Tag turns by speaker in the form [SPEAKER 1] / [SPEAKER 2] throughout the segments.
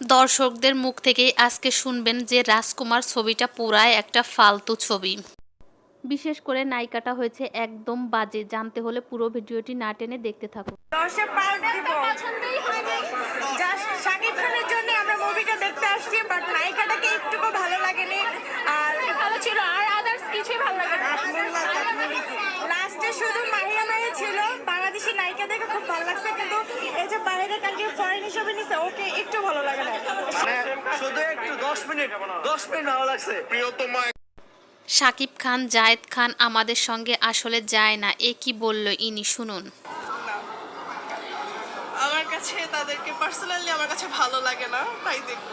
[SPEAKER 1] দর্শকদের মুখ থেকেই আজকে শুনবেন যে রাজকুমার ছবিটা পুরায় একটা ফালতু ছবি। বিশেষ করে নায়িকাটা হয়েছে একদম বাজে। জানতে হলে পুরো ভিডিওটি না টেনে দেখতে থাকুন।
[SPEAKER 2] দশে পাঁচ দিব। জাস্ট শাকিব খানের জন্য আমরা মুভিটা দেখতে আসছি বাট নায়িকাটাকে একটুকু ভালো লাগেনি। আর ভালো ছিল আর আদার্স কিছুই ভালো লাগে লাস্টে শুধু মাহিয়া মাহি ছিল। বাংলাদেশি নায়িকা দেখে খুব ভালো লাগছে কিন্তু বাইরে কান্ট্রি ফরেন হিসেবে নিছে ওকে একটু ভালো লাগে না।
[SPEAKER 3] মানে শুধু একটু দশ মিনিট দশ মিনিট ভালো লাগছে।
[SPEAKER 4] প্রিয়তমা
[SPEAKER 1] শাকিব খান জায়েদ খান আমাদের সঙ্গে আসলে যায় না এ কি বলল ইনি শুনুন।
[SPEAKER 5] আমার কাছে তাদেরকে পার্সোনালি আমার কাছে ভালো লাগে না তাই দেখব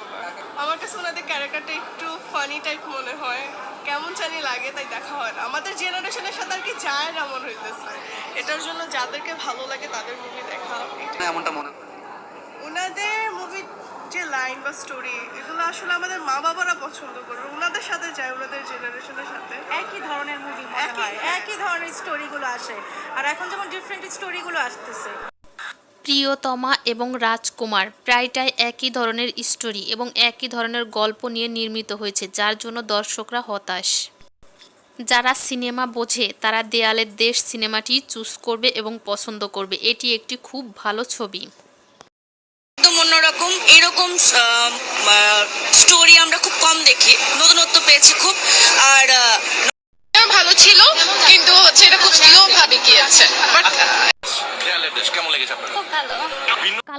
[SPEAKER 5] আমার কাছে ওনাদের ক্যারেক্টারটা একটু ফানি টাইপ মনে হয়। কেমন জানি লাগে তাই দেখা হয় না। আমাদের জেনারেশনের সাথে আর কি যায় না মনে হইতেছে। এটার জন্য যাদেরকে ভালো লাগে তাদের মুভি দেখা।
[SPEAKER 3] এমনটা মনে
[SPEAKER 5] ওনাদের মুভি যে লাইন বা স্টোরি এগুলো আসলে আমাদের মা বাবারা পছন্দ করে। ওনাদের সাথে যায় ওনাদের জেনারেশনের সাথে।
[SPEAKER 2] একই ধরনের মুভি
[SPEAKER 5] একই-
[SPEAKER 2] হয়। একই ধরনের স্টোরিগুলো আসে। আর এখন যেমন ডিফারেন্ট স্টোরিগুলো আসতেছে।
[SPEAKER 1] প্রিয়তমা এবং রাজকুমার প্রায়টাই একই ধরনের স্টোরি এবং একই ধরনের গল্প নিয়ে নির্মিত হয়েছে যার জন্য দর্শকরা হতাশ। যারা সিনেমা বোঝে তারা দেয়ালের দেশ সিনেমাটি চুজ করবে এবং পছন্দ করবে। এটি একটি খুব ভালো ছবি।
[SPEAKER 6] একদম অন্যরকম। এরকম স্টোরি আমরা খুব কম দেখি। নতুনত্ব পেয়েছি খুব। আর
[SPEAKER 7] ভালো ছিল কিন্তু হচ্ছে এটা খুব স্লো ভাবে গিয়েছে বাট
[SPEAKER 4] দেয়ালের দেশ কেমন লেগেছে আপনার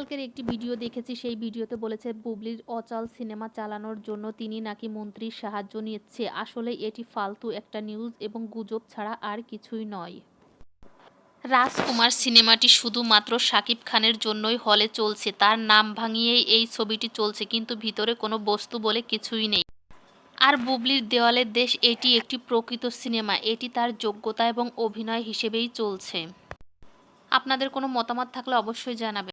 [SPEAKER 1] কালকের একটি ভিডিও দেখেছি, সেই ভিডিওতে বলেছে, বুবলির অচল সিনেমা চালানোর জন্য তিনি নাকি মন্ত্রীর সাহায্য নিচ্ছে। আসলে এটি ফালতু একটা নিউজ এবং গুজব ছাড়া আর কিছুই নয়। রাজকুমার সিনেমাটি শুধুমাত্র শাকিব খানের জন্যই হলে চলছে। তার নাম ভাঙিয়েই এই ছবিটি চলছে, কিন্তু ভিতরে কোনো বস্তু বলে কিছুই নেই। আর বুবলির দেওয়ালের দেশ, এটি একটি প্রকৃত সিনেমা। এটি তার যোগ্যতা এবং অভিনয় হিসেবেই চলছে। আপনাদের কোনো মতামত থাকলে অবশ্যই জানাবেন।